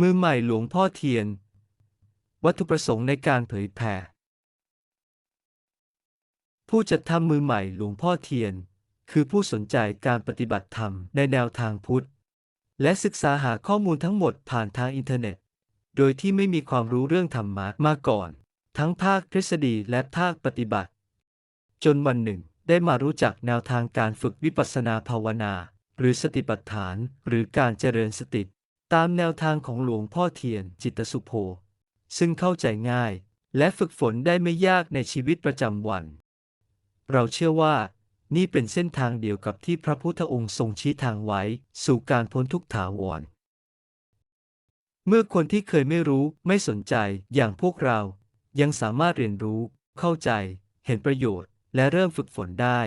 มือใหม่หลวงพ่อเทียน วัตถุประสงค์ในการเผยแผ่ผู้จัดทำมือใหม่หลวงพ่อเทียน คือผู้สนใจการปฏิบัติธรรมในแนวทางพุทธ และศึกษาหาข้อมูลทั้งหมดผ่านทางอินเทอร์เน็ต โดยที่ไม่มีความรู้เรื่องธรรมะมาก่อน ทั้งภาคทฤษฎีและภาคปฏิบัติ จนวันหนึ่งได้มารู้จักแนวทางการฝึกวิปัสสนาภาวนา หรือสติปัฏฐาน หรือการเจริญสติ ตามแนวทางของหลวงพ่อเทียนจิตสุโภ ซึ่งเข้าใจง่าย และฝึกฝนได้ไม่ยากในชีวิตประจำวัน เราเชื่อว่า นี่เป็นเส้นทางเดียวกับที่พระพุทธองค์ทรงชี้ทางไว้ สู่การพ้นทุกข์ถาวร เมื่อคนที่เคยไม่รู้ไม่สนใจอย่างพวกเรา ยังสามารถเรียนรู้ เข้าใจ เห็นประโยชน์ และเริ่มฝึกฝนได้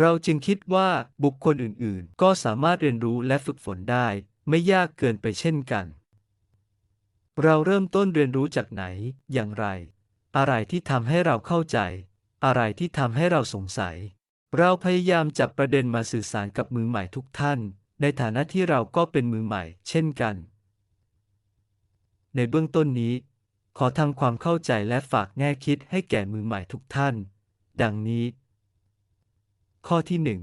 เราจึงคิดว่าบุคคลอื่นๆ ก็สามารถเรียนรู้และฝึกฝนได้ ไม่ยากเกินไปเช่นกัน เราเริ่มต้นเรียนรู้จากไหน อย่างไร อะไรที่ทำให้เราเข้าใจ อะไรที่ทำให้เราสงสัย เราพยายามจับประเด็นมาสื่อสารกับมือใหม่ทุกท่าน ในฐานะที่เราก็เป็นมือใหม่ เช่นกัน ในเบื้องต้นนี้ ขอทำความเข้าใจและฝากแง่คิดให้แก่มือใหม่ทุกท่าน ดังนี้ ข้อที่หนึ่ง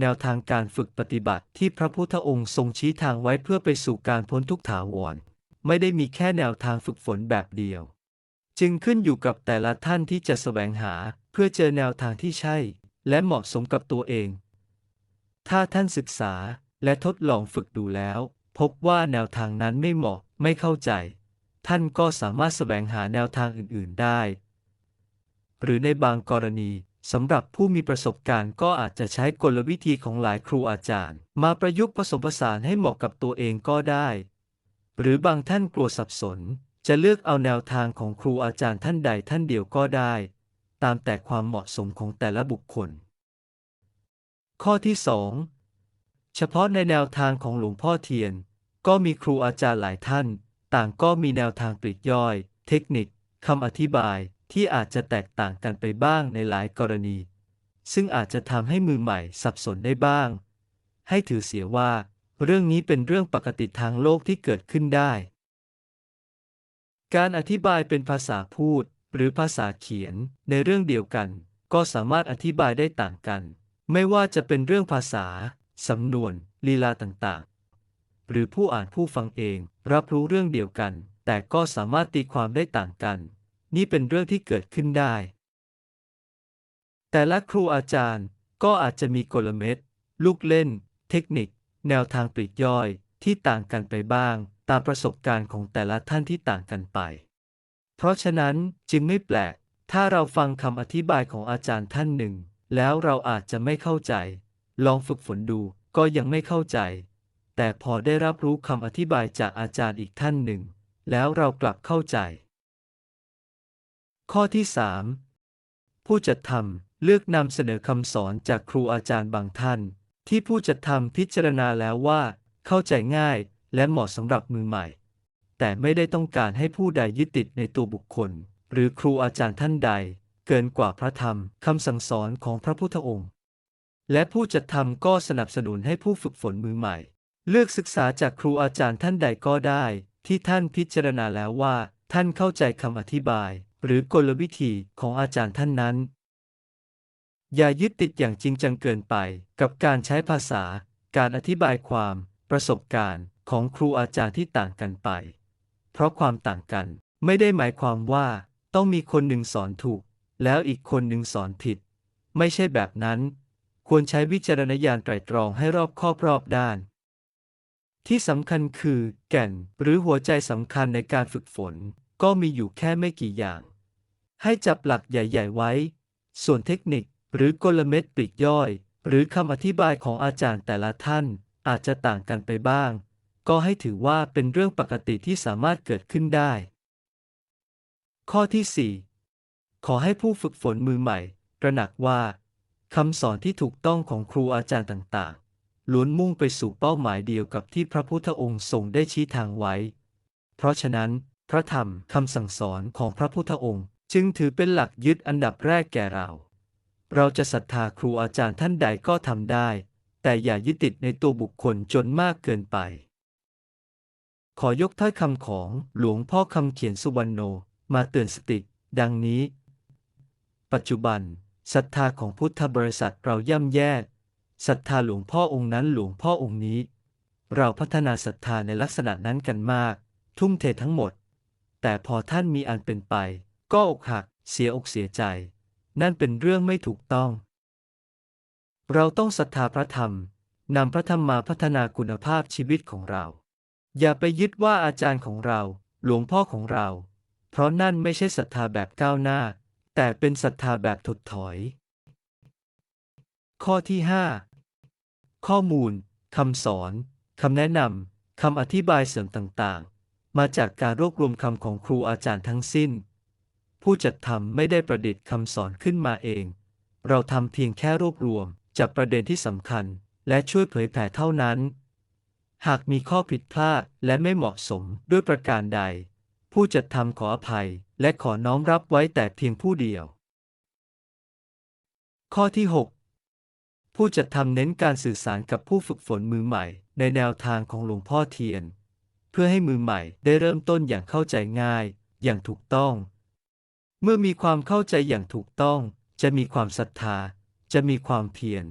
แนวทางการฝึกปฏิบัติที่พระพุทธองค์ทรงชี้ทางไว้เพื่อไปสู่การพ้นทุกข์ถาวร ไม่ได้มีแค่แนวทางฝึกฝนแบบเดียว จึงขึ้นอยู่กับแต่ละท่านที่จะแสวงหาเพื่อเจอแนวทางที่ใช่ และเหมาะสมกับตัวเอง ถ้าท่านศึกษาและทดลองฝึกดูแล้ว พบว่าแนวทางนั้นไม่เหมาะไม่เข้าใจ ท่านก็สามารถแสวงหาแนวทางอื่น ๆได้ หรือในบางกรณี สำหรับผู้มีประสบการณ์ก็อาจจะใช้กลวิธีของหลายครูอาจารย์ มาประยุกต์ผสมผสานให้เหมาะกับตัวเองก็ได้ หรือบางท่านกลัวสับสน จะเลือกเอาแนวทางของครูอาจารย์ท่านใดท่านเดียวก็ได้ ตามแต่ความเหมาะสมของแต่ละบุคคล ข้อที่ 2 เฉพาะในแนวทางของหลวงพ่อเทียน ก็มีครูอาจารย์หลายท่าน ต่างก็มีแนวทางปลีกย่อย เทคนิคคำอธิบาย ที่อาจจะแตกต่างกันไปบ้างในหลายกรณี ซึ่งอาจจะทำให้มือใหม่สับสนได้บ้าง ให้ถือเสียว่า เรื่องนี้เป็นเรื่องปกติทางโลกที่เกิดขึ้นได้ การอธิบายเป็นภาษาพูดหรือภาษาเขียนในเรื่องเดียวกัน ก็สามารถอธิบายได้ต่างกัน ไม่ว่าจะเป็นเรื่องภาษา สำนวน ลีลาต่างๆ หรือผู้อ่านผู้ฟังเอง รับรู้เรื่องเดียวกัน แต่ก็สามารถตีความได้ต่างกัน นี่เป็นเรื่องที่เกิดขึ้นได้ แต่ละครูอาจารย์ก็อาจจะมีกลเม็ด ลูกเล่น เทคนิค แนวทางปลีกย่อยที่ต่างกันไปบ้าง ตามประสบการณ์ของแต่ละท่านที่ต่างกันไป เพราะฉะนั้นจึงไม่แปลก ถ้าเราฟังคำอธิบายของอาจารย์ท่านหนึ่ง แล้วเราอาจจะไม่เข้าใจ ลองฝึกฝนดูก็ยังไม่เข้าใจ แต่พอได้รับรู้คำอธิบายจากอาจารย์อีกท่านหนึ่ง แล้วเรากลับเข้าใจ ข้อที่ 3 ผู้จัดทำเลือกนำเสนอคำสอนจากครูอาจารย์บางท่าน ที่ผู้จัดทำพิจารณาแล้วว่า เข้าใจง่ายและเหมาะสำหรับมือใหม่ แต่ไม่ได้ต้องการให้ผู้ใดยึดติดในตัวบุคคล หรือครูอาจารย์ท่านใด เกินกว่าพระธรรมคำสั่งสอนของพระพุทธองค์ และผู้จัดทำก็สนับสนุนให้ผู้ฝึกฝนมือใหม่ เลือกศึกษาจากครูอาจารย์ท่านใดก็ได้ ที่ท่านพิจารณาแล้วว่า ท่านเข้าใจคำอธิบาย หรือกลวิธีของอาจารย์ท่านนั้น อย่ายึดติดอย่างจริงจังเกินไปกับการใช้ภาษา การอธิบายความ ประสบการณ์ของครูอาจารย์ที่ต่างกันไป เพราะความต่างกันไม่ได้หมายความว่า ต้องมีคนหนึ่งสอนถูก แล้วอีกคนหนึ่งสอนผิด ไม่ใช่แบบนั้น ควรใช้วิจารณญาณไตรตรองให้รอบคอบรอบด้าน ที่สำคัญคือ แก่นหรือหัวใจสำคัญในการฝึกฝน ก็มีอยู่แค่ไม่กี่อย่าง ให้จับหลักใหญ่ ๆ ไว้ ส่วนเทคนิคหรือกลเม็ดปลีกย่อย หรือคำอธิบายของอาจารย์แต่ละท่านอาจจะต่างกันไปบ้าง ก็ให้ถือว่าเป็นเรื่องปกติที่สามารถเกิดขึ้นได้ ข้อที่ 4 ขอให้ผู้ฝึกฝนมือใหม่ตระหนักว่าคำสอนที่ถูกต้องของครูอาจารย์ต่างๆล้วนมุ่งไปสู่เป้าหมายเดียวกับที่พระพุทธองค์ทรงได้ชี้ทางไว้ เพราะฉะนั้น พระธรรมคำสั่งสอนของพระพุทธองค์ จึงถือเป็นหลักยึดอันดับแรกแก่เรา เราจะศรัทธาครูอาจารย์ท่านใดก็ทำได้ แต่อย่ายึดติดในตัวบุคคลจนมากเกินไป ขอยกถ้อยคำของหลวงพ่อคำเขียนสุวรรณโนมาเตือนสติ ดังนี้ ปัจจุบันศรัทธาของพุทธบริษัทเราย่ำแย่ศรัทธาหลวงพ่อองค์นั้นหลวงพ่อองค์นี้ เราพัฒนาศรัทธาในลักษณะนั้นกันมาก ทุ่มเททั้งหมด แต่พอท่านมีอันเป็นไป ก็อกหัก เสียอกเสียใจ นั่นเป็นเรื่องไม่ถูกต้อง เราต้องศรัทธาพระธรรมนำพระธรรมมาพัฒนาคุณภาพชีวิตของเรา อย่าไปยึดว่าอาจารย์ของเรา หลวงพ่อของเรา เพราะนั่นไม่ใช่ศรัทธาแบบก้าวหน้า แต่เป็นศรัทธาแบบถดถอย ข้อที่ 5 ข้อมูลคำสอนคำแนะนำคำอธิบายเสริมต่างๆ มาจากการรวบรวมคำของครูอาจารย์ทั้งสิ้น ผู้จัดทำไม่ได้ประดิษฐ์คำสอนขึ้นมาเอง เราทำเพียงแค่รวบรวมจับประเด็นที่สำคัญ และช่วยเผยแผ่เท่านั้น หากมีข้อผิดพลาดและไม่เหมาะสมด้วยประการใด ผู้จัดทำขออภัยและขอน้อมรับไว้แต่เพียงผู้เดียว ข้อที่ 6 ผู้จัดทำเน้นการสื่อสารกับผู้ฝึกฝนมือใหม่ ในแนวทางของหลวงพ่อเทียน เพื่อให้มือใหม่ได้เริ่มต้นอย่างเข้าใจง่าย อย่างถูกต้อง เมื่อมีความเข้าใจอย่างถูกต้อง จะมีความศรัทธา จะมีความเพียร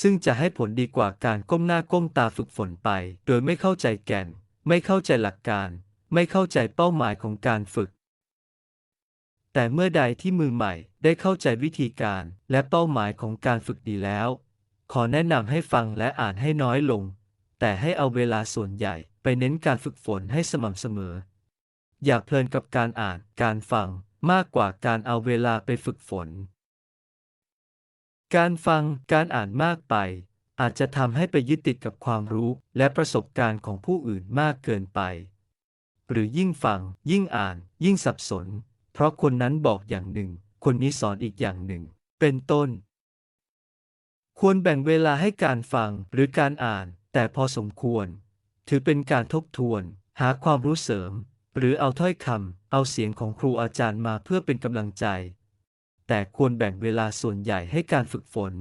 ซึ่งจะให้ผลดีกว่าการก้มหน้าก้มตาฝึกฝนไป โดยไม่เข้าใจแก่น ไม่เข้าใจหลักการ ไม่เข้าใจเป้าหมายของการฝึก แต่เมื่อใดที่มือใหม่ได้เข้าใจวิธีการและเป้าหมายของการฝึกดีแล้ว ขอแนะนำให้ฟังและอ่านให้น้อยลง แต่ให้เอาเวลาส่วนใหญ่ไปเน้นการฝึกฝนให้สม่ำเสมอ อย่าเพลินกับการอ่าน การฟัง มากกว่าการเอาเวลาไปฝึกฝน การฟังการอ่านมากไป อาจจะทำให้ไปยึดติดกับความรู้และประสบการณ์ของผู้อื่นมากเกินไป หรือยิ่งฟัง ยิ่งอ่าน ยิ่งสับสน เพราะคนนั้นบอกอย่างหนึ่ง คนนี้สอนอีกอย่างหนึ่ง เป็นต้น ควรแบ่งเวลาให้การฟังหรือการอ่าน แต่พอสมควร ถือเป็นการทบทวน หาความรู้เสริม หรือเอาถ้อยคำเอาเสียงของครูอาจารย์มาเพื่อเป็นกำลังใจ แต่ควรแบ่งเวลาส่วนใหญ่ให้การฝึกฝน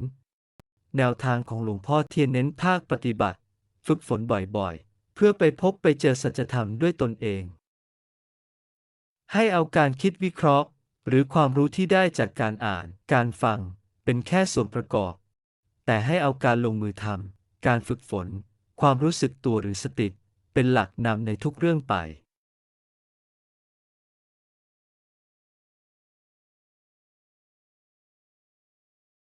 แนวทางของหลวงพ่อเทียนเน้นภาคปฏิบัติ ฝึกฝนบ่อยๆ เพื่อไปพบไปเจอสัจธรรมด้วยตนเอง ให้เอาการคิดวิเคราะห์ หรือความรู้ที่ได้จากการอ่าน การฟัง เป็นแค่ส่วนประกอบ แต่ให้เอาการลงมือทำการฝึกฝน ความรู้สึกตัวหรือสติ เป็นหลักนำในทุกเรื่องไป